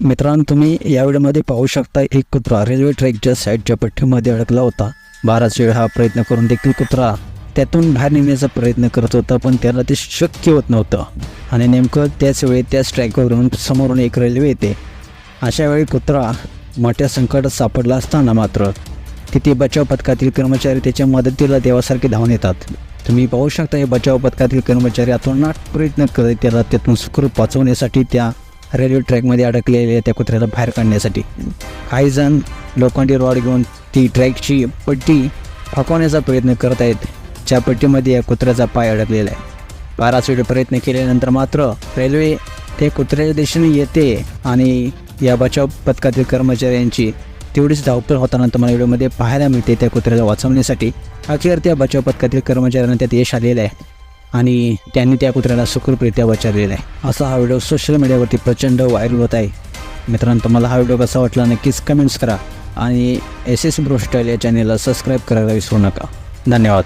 मित्रांनो तुम्ही या व्हिडिओमध्ये पाहू शकता एक कुत्रा रेल्वे ट्रॅकच्या साईडच्या पट्टीमध्ये अडकला होता. बाराच वेळ हा प्रयत्न करून देखील कुत्रा त्यातून बाहेर निघण्याचा प्रयत्न करत होता पण त्याला ते शक्य होत नव्हतं. आणि नेमकं त्याच वेळी त्याच ट्रॅकवरून समोरून एक रेल्वे येते. अशा वेळी कुत्रा मोठ्या संकटात सापडला असताना मात्र तिथे बचाव पथकातील कर्मचारी त्याच्या मदतीला देवासारखे धावून येतात. तुम्ही पाहू शकता हे बचाव पथकातील कर्मचारी अतोनाट प्रयत्न करत त्याला त्यातून सुखरूप वाचवण्यासाठी त्या रेल्वे ट्रॅकमध्ये अडकलेल्या त्या कुत्र्याला बाहेर काढण्यासाठी. काही जण लोखंडी रॉड घेऊन ती ट्रॅकची पट्टी फकवण्याचा प्रयत्न करत आहेत. ज्या पट्टीमध्ये या कुत्र्याचा पाय अडकलेला आहे. बाराच वेळ प्रयत्न केल्यानंतर मात्र रेल्वे ते कुत्र्याच्या दिशेने येते आणि या बचाव पथकातील कर्मचाऱ्यांची तेवढीच धावपळ होताना तुम्हाला व्हिडिओमध्ये पाहायला मिळते त्या कुत्र्याला वाचवण्यासाठी. अखेर त्या बचाव पथकातील कर्मचाऱ्यांना त्यात यश आलेलं आहे. आणि त्यांनी त्या कुत्र्याला सुखरूपरित्या बचावलेला आहे. असा हा व्हिडिओ सोशल मीडियावरती प्रचंड व्हायरल होत आहे. मित्रांनो तुम्हाला हा व्हिडिओ कसा वाटला नक्कीच कमेंट्स करा आणि एस एस ब्रोस्टाईल या चॅनेलला सबस्क्राईब करायला विसरू नका. धन्यवाद.